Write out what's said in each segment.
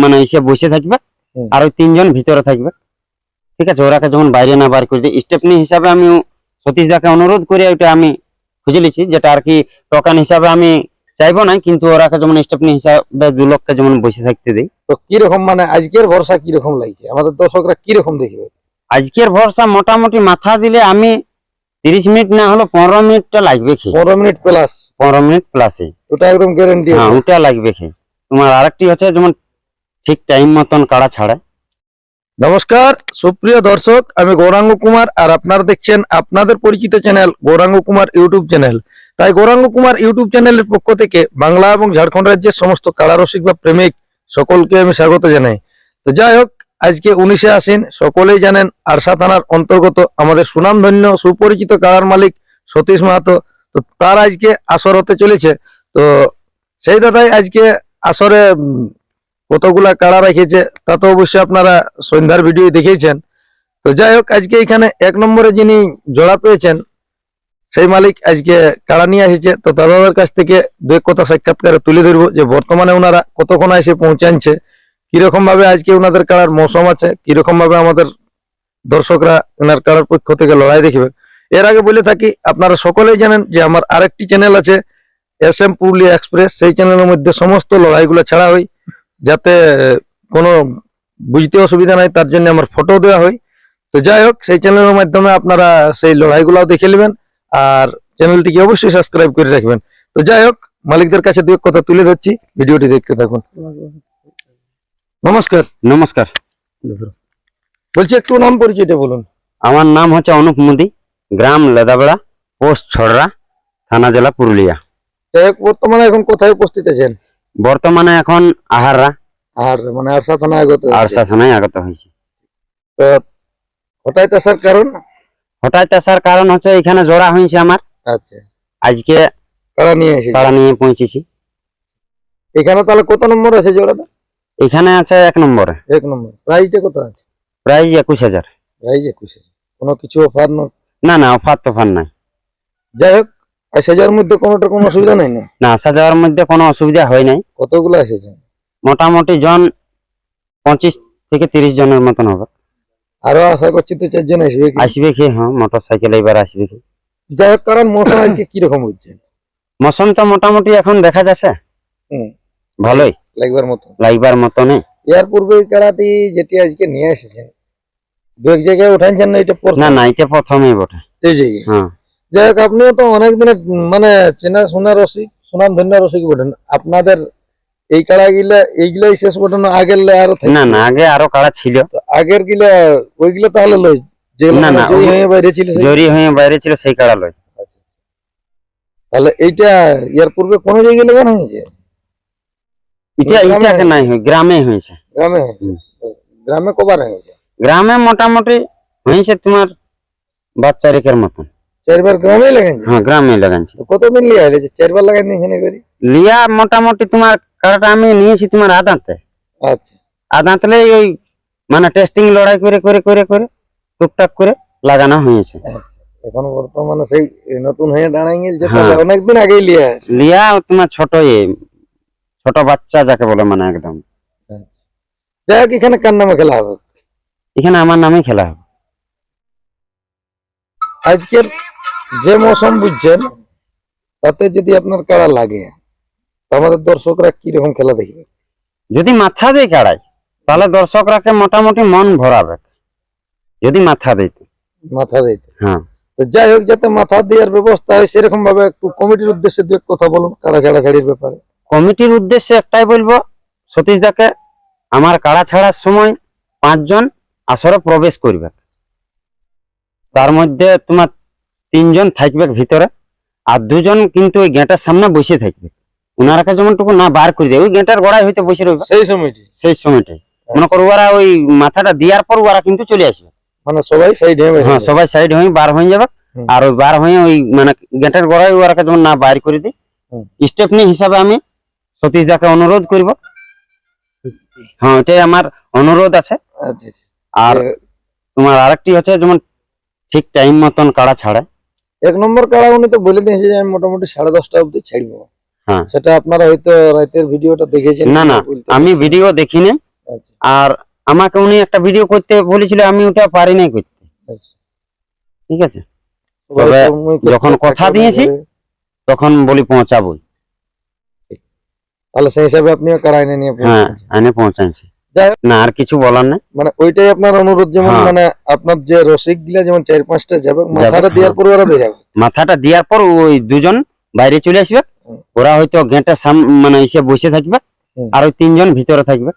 মানে এসে বসে থাকবে। আর ওই তিনজন ভিতরে থাকবে। ঠিক আছে? ওরাকে যখন বাইরে না বার করে দিই স্টেপনি হিসাবে আমি সতীশ দাকে অনুরোধ করে ওইটা আমি খুঁজে লিছি যেটা আর কি টোকান হিসাবে আমি চাইব না কিন্তু ওরাকে যেমন স্টেপনি হিসাবে দু লোককে যেমন বসে থাকতে দিই। তো কীরকম মানে আজকের ভরসা কীরকম লাগছে? আমাদের দর্শকরা কীরকম দেখবে? আজকের ভরসা মোটামুটি মাথা দিলে আমি তিরিশ মিনিট না হলো পনেরো মিনিটটা লাগবে খেয়ে পনেরো মিনিট প্লাস পনেরো মিনিট প্লাসে ওটা একদম গ্যারেন্টি হ্যাঁ ওটা লাগবে খেয়ে তোমার আরেকটি হচ্ছে যেমন ঠিক টাইম মতন কাড়া ছাড়ে? নমস্কার, সুপ্রিয় দর্শক, আমি গৌরাঙ্গ কুমার আর আপনারা দেখছেন আপনাদের পরিচিত channel Gouranga Kumar YouTube channel তাই গৌরাঙ্গ কুমার ইউটিউব চ্যানেলের পক্ষ থেকে বাংলা এবং ঝাড়খণ্ড রাজ্যের সমস্ত কালারসিক বা প্রেমিক সকলকে আমি স্বাগত জানাই। তো যাই হোক, আজকে উনিশে আসেন সকলেই জানেন আরশা থানার অন্তর্গত আমাদের সুনামধন্য সুপরিচিত কালার মালিক সতীশ মাহাতো। তো তার আজকে আসর হতে চলেছে। তো সেই দাদাই আজকে আসরে কতগুলা কাড়া রেখেছে, তা তো অবশ্যই আপনারা সন্ধ্যার ভিডিও দেখেছেন। তো যাই হোক, আজকে এখানে এক নম্বরে যিনি জোড়া পেয়েছেন, সেই মালিক আজকে কাড়া নিয়ে এসেছে। তো দাদাদের কাছ থেকে দু এক কথা সাক্ষাৎকারে তুলে ধরবো যে বর্তমানে ওনারা কতক্ষণ এসে পৌঁছানছে কীরকম ভাবে আজকে ওনাদের কাড়ার মৌসুম আছে কীরকম ভাবে আমাদের দর্শকরা ওনার কাড়ার পক্ষ থেকে লড়াই দেখবে। এর আগে বলে থাকি, আপনারা সকলেই জানেন যে আমার আরেকটি চ্যানেল আছে, এস এম পুরুলিয়া এক্সপ্রেস। সেই চ্যানেলের মধ্যে সমস্ত লড়াইগুলো ছাড়া হয়। যাতে কোনো বুঝতে অসুবিধা নাই তার জন্য আমার ফটো দেওয়া হয়। তো যাই হোক সেই চ্যানেলের মাধ্যমে আপনারা সেই লড়াইগুলাও দেখে নেবেন আর চ্যানেলটিকে অবশ্যই সাবস্ক্রাইব করে রাখবেন। তো যাই হোক মালিকদের কাছে দু এক কথা তুলে ধরছি ভিডিওটি দেখতে থাকুন। নমস্কার। নমস্কার। বলছি একটু নাম পরিচয়টা বলুন। আমার নাম হচ্ছে অনুপ মোদি গ্রাম লেদাবেড়া পোস্ট ছড়রা থানা জেলা পুরুলিয়া। যাই হোক বর্তমানে এখন কোথায় উপস্থিত আছেন? বর্তমানে এখন আহাররা? আর মানে আরসা থানা আগত আরসা থানায় আগত হয়েছে। তো হঠাৎ আসার কারণ? হঠাৎ আসার কারণ হচ্ছে এখানে জোড়া হয়েছে আমার। আচ্ছা। আজকে কারা নিয়ে এসেছে? পাড়া নিয়ে পৌঁছেছি। এখানে তাহলে কত নম্বর আছে জোড়াটা? এখানে আছে এক নম্বরে। এক নম্বর। প্রাইসটা কত আছে? প্রাইস একুশ হাজার। প্রাইস একুশ হাজার। কোনো কিছু অফার না? না অফার তোফার নাই। যাই হোক হাজারের মধ্যে কোনোটা কোনো অসুবিধা নাই না? না আসা যাওয়ার মধ্যে কোনো অসুবিধা হয় নাই। কতগুলো এসেছে মোটামুটি জন পঁচিশ থেকে তিরিশ জনের মতন হবে। আরও আশা করছি তো চারজন আসবে আসবে কি? হ্যাঁ মোটর সাইকেল এবার আসবে কি? যাই হোক কারণ মৌসুম আজকে কীরকম হচ্ছে? মোটামুটি এখন দেখা যাচ্ছে। ভালোই। লাগবার মতো। লাগবার মতনই। এর পূর্বে যেটি আজকে নিয়ে এসেছেন দু এক জায়গায় উঠাইছেন না এটা না না এটা প্রথমেই বটে। এই জায়গায়? হ্যাঁ। যাই হোক আপনিও তো অনেক দিনের মানে চেনা শোনা রসিক সুনাম ধন্য রসিক বটেন আপনাদের এই কাড়া গিলা এইগুলাই শেষ বটেন আগের লে আরও। না না আগে আরও কাড়া ছিল। আগের গিলা ওইগুলা তাহলে লই যেগুলো না, না, মানে ওই- হয়ে বাইরে ছিল জরি হয়ে বাইরে ছিল সেই কাড়া লয় তাহলে এইটা ইয়ার পূর্বে কোন জায়গায় লাগানো হয়েছে এটা গ্রামে এটাকে নাই হয় গ্রামে হয়েছে। গ্রামে গ্রামে কবার হয়েছে? গ্রামে মোটামুটি হয়েছে তোমার বাচ্চা রেখের মতন। চারবার গ্রামে লাগাইছে হ্যাঁ গ্রামে লাগাইছে। কতদিন লিয়া হয়েছে চারবার লাগাইনি এখানে করি? লিয়া মোটামুটি তোমার কাড়াটা আমি নিয়েছি তোমার আদাতে আচ্ছা। আদাতলে ওই মানে টেস্টিং লড়াই করে করে করে করে টুকটাক করে লাগানো হয়েছে। এখন বর্তমানে সেই নতুন হয়ে দাঁড়াই গেছে হ্যাঁ। অনেকদিন আগেই লিয়া লিয়া তোমার ছোট ছোট বাচ্চা যাকে বলে মানে একদম। যাই হোক এখানে কার নামে খেলা হবে? এখানে আমার নামে খেলা হবে। আজকের যে মৌসুম বুঝছেন তাতে যদি আপনার কারা লাগে আমাদের দর্শকরা কীরকম খেলা দেখবে? যদি মাথা দিয়ে কাড়ায় তাহলে দর্শকরাকে মোটামুটি মন ভরাবে। যদি মাথা দিতে মাথা দিতে হ্যাঁ। তো যাই হোক যাতে মাথা দেওয়ার ব্যবস্থা হয় সেরকম ভাবে একটু কমিটির উদ্দেশ্যে দু কথা বলুন কারা ছাড়াছাড়ির ব্যাপারে। কমিটির উদ্দেশ্যে একটাই বলব সতীশ দাকে আমার কাড়া ছাড়ার সময় পাঁচজন আসরে প্রবেশ করবে। তার মধ্যে তোমার তিনজন থাকবে ভিতরে আর দুজন কিন্তু ওই গেটের সামনে বসে থাকবে। ওনারাকে যেমনটুকু না বার করে দেয় ওই গেটের গোড়ায় হইতে বসে রইবে। সেই সময়টি সেই সময়টাই। মনে করো ওরা ওই মাথাটা দেওয়ার পর ওরা কিন্তু চলে আসবে। মানে সবাই সাইড হয়ে হ্যাঁ সবাই সাইড হয়ে বার হয়ে যাবে আর ওই বার হয়ে ওই মানে গেটের গোড়ায় ওরাকে যেমন না বাইর করে দিই। স্টেপনি হিসাবে আমি সতীশ দাকে অনুরোধ করব। হ্যাঁ এটাই আমার অনুরোধ আছে। আচ্ছা আচ্ছা। আর তোমার আরেকটি হচ্ছে যেমন ঠিক টাইম মতন কাড়া ছাড়ে। এক নম্বর কাড়া উনি তো বলে দিয়েছে যে আমি মোটামুটি সাড়ে দশটা অবধি ছাড়বো। হ্যাঁ। সেটা আপনারা হয়তো রাতের ভিডিওটা দেখেছেন। না না আমি ভিডিও দেখিনি। আচ্ছা, আর আমাকে উনি একটা ভিডিও করতে বলেছিল আমি ওটা পারি নাই করতে। আচ্ছা। ঠিক আছে? তবে যখন কথা দিয়েছি, তখন বলি পৌঁছাবো তাহলে সেই হিসাবে আপনিও কারাই নিয়ে হ্যাঁ। এনে পৌঁছাইছি। না আর কিছু বলার নেই। মানে ওইটাই আপনার অনুরোধ যেমন হ্যাঁ। মানে আপনার যে রসিকগুলা যেমন চার পাঁচটা যাবে মাথাটা হ্যাঁ। দেওয়ার পরে ওরা বেরাবে মাথাটা দেওয়ার পর ওই দুজন বাইরে চলে আসবে। ওরা হয়তো গেটের সাম মানে এসে বসে থাকবে আর ওই তিনজন ভিতরে থাকবে।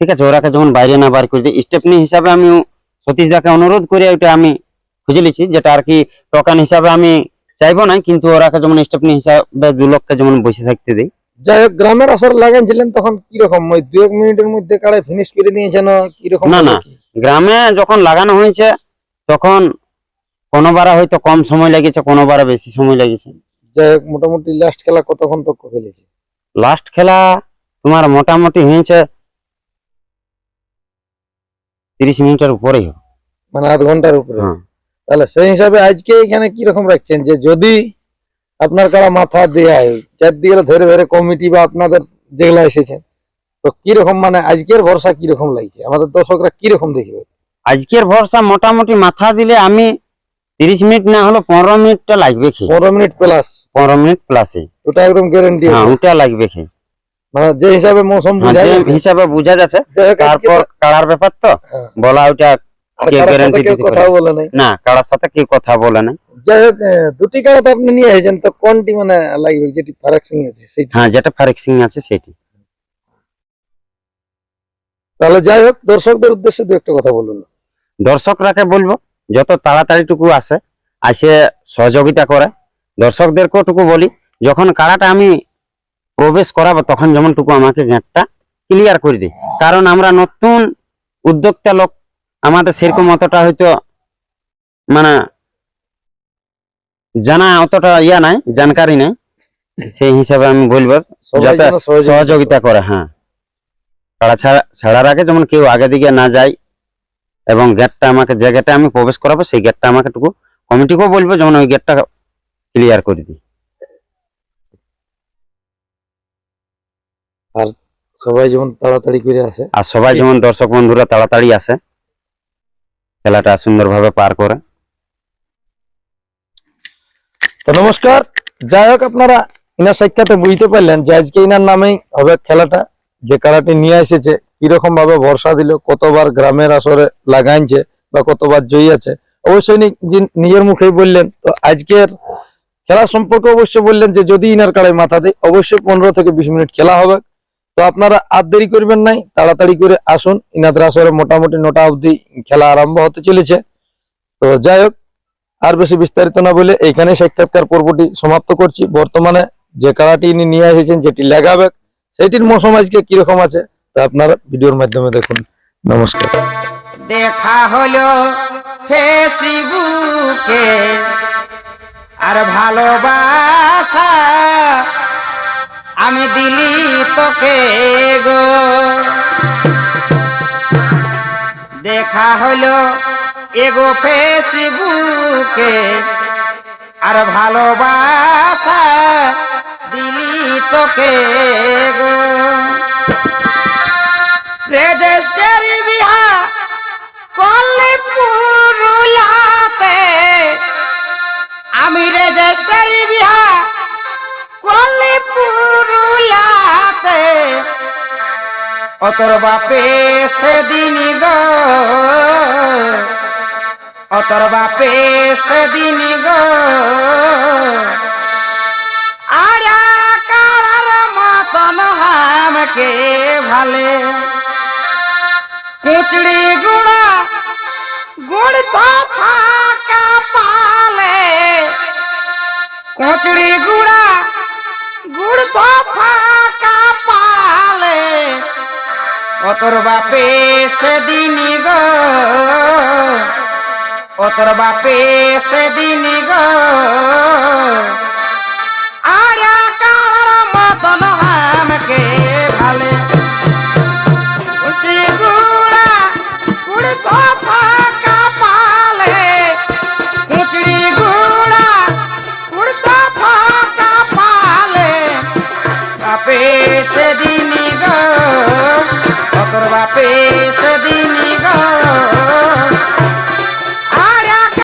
ঠিক আছে ওরাকে যখন বাইরে না বার করে দিই স্টেপনি হিসাবে আমি সতীশ দাকে অনুরোধ করে ওইটা আমি খুঁজে যেটা আর কি টোকান হিসাবে আমি চাইব না কিন্তু ওরাকে যেমন স্টেপনি হিসাবে দু যেমন বসে থাকতে দিই। যাই হোক গ্রামের আসর লাগাইছিলেন তখন কীরকম? ওই দু এক মিনিটের মধ্যে কাড়াই ফিনিশ করে নিয়েছেন কীরকম না, না। গ্রামে যখন লাগানো হয়েছে তখন কোনোবারে হয়তো কম সময় লেগেছে কোনোবারে বেশি সময় লেগেছে। যাই হোক মোটামুটি লাস্ট খেলা কতক্ষণ তক খেলেছে? লাস্ট খেলা তোমার মোটামুটি হয়েছে তিরিশ মিনিটের উপরেই মানে আধ ঘণ্টার উপরে। হ্যাঁ। তাহলে সেই হিসাবে আজকে এখানে কীরকম রাখছেন? যে যদি আপনার কারা মাথা দেয়া হয়? চারদিকে ধরে ধরে কমিটি বা আপনাদের যেগুলা এসেছেন তো কীরকম মানে আজকের ভরসা কীরকম লাগছে? আমাদের দর্শকরা কীরকম দেখবে? আজকের ভরসা মোটামুটি মাথা দিলে আমি তিরিশ মিনিট না হলো পনেরো মিনিটটা লাগবে খেয়ে পনেরো মিনিট প্লাস পনেরো মিনিট প্লাসে ওটা একদম গ্যারেন্টি হ্যাঁ ওটা লাগবে খেয়ে মানে যে হিসাবে মৌসুম হ্যাঁ, হিসাবে বোঝা যাচ্ছে। তারপর কাড়ার ব্যাপার তো। হ্যাঁ। বলা ওটা দিতে বলে নাই। না সাথে কেউ কথা বলে না যাই হোক আহ, দুটি কাড়া আপনি নিয়ে এসেছেন তো কোনটি মানে লাগবে যেটি ফারাক আছে হ্যাঁ যেটা ফারেক আছে সেটি। তাহলে যাই হোক দর্শকদের উদ্দেশ্যে দু একটা কথা বলুন। দর্শকরাকে বলব যত তাড়াতাড়িটুকু আসে আসে সহযোগিতা করে। দর্শকদেরকেও টুকু বলি যখন কাড়াটা আমি প্রবেশ করাবো তখন যেমনটুকু আমাকে গেটটা ক্লিয়ার করে দিই। কারণ আমরা নতুন উদ্যোক্তা লোক আমাদের সেরকম অতটা হয়তো মানে জানা অতটা ইয়া নাই জানকারি নাই। সেই হিসাবে আমি বলব যাতে সহযোগিতা করে। হ্যাঁ। কাড়া ছাড়া ছাড়ার আগে যেমন কেউ আগে দিকে না যায় এবং গেটটা আমাকে যে গেটে আমি প্রবেশ করাবো সেই গেটটা আমাকে টুকু কমিটিকেও বলব যেমন ওই গেটটা ক্লিয়ার করে দিই। আর সবাই যেমন তাড়াতাড়ি করে আসে। আর সবাই যেমন দর্শক বন্ধুরা তাড়াতাড়ি আসে খেলাটা সুন্দরভাবে পার করে। তো নমস্কার, যাই হোক আপনারা ইনার সাক্ষাতে বুঝতে পারলেন যে আজকে ইনার নামেই হবে খেলাটা, যে খেলাটি নিয়ে এসেছে কীরকম ভাবে ভরসা দিল, কতবার গ্রামের আসরে লাগাইছে বা কতবার জয়ী আছে। অবশ্যই নিজের মুখেই বললেন, তো আজকের খেলা সম্পর্কে অবশ্যই বললেন যে যদি ইনার কাড়ায় মাথা দেয়, অবশ্যই পনেরো থেকে বিশ মিনিট খেলা হবে। তো আপনারা আর দেরি করবেন নাই, তাড়াতাড়ি করে আসুন। ইনাদের আসরে মোটামুটি নটা অবধি খেলা আরম্ভ হতে চলেছে। তো যাই হোক, আর বেশি বিস্তারিত না বলে এইখানে সাক্ষাৎকার পর্বটি সমাপ্ত করছি। বর্তমানে যে কাড়াটি ইনি নিয়ে এসেছেন, যেটি লাগাবে সেটির মৌসুম আজকে কীরকম আছে, তা আপনারা ভিডিওর মাধ্যমে দেখুন। নমস্কার। দেখা হলো ফেসবুকে, আর ভালোবাসা আমি দিলি তোকে গো। দেখা হলো এগো ফেসবুকে, আর ভালোবাসা দিলি তোকে গো। রেজিস্টারি বিহা করলে পুরুলাতে, আমি রেজিস্টারি বিহা করলে অতর বাপে সেদিন গো। অতর বাপে সেদিন গো। আরা ভালে। কুচড়ি গুড়া গুড় তো ফাঁকা পালে। কুচড়ি গুড়া গুড় তো ফাঁকা অতর বাপে সেদিন গো অতর বাপে সেদিন গো।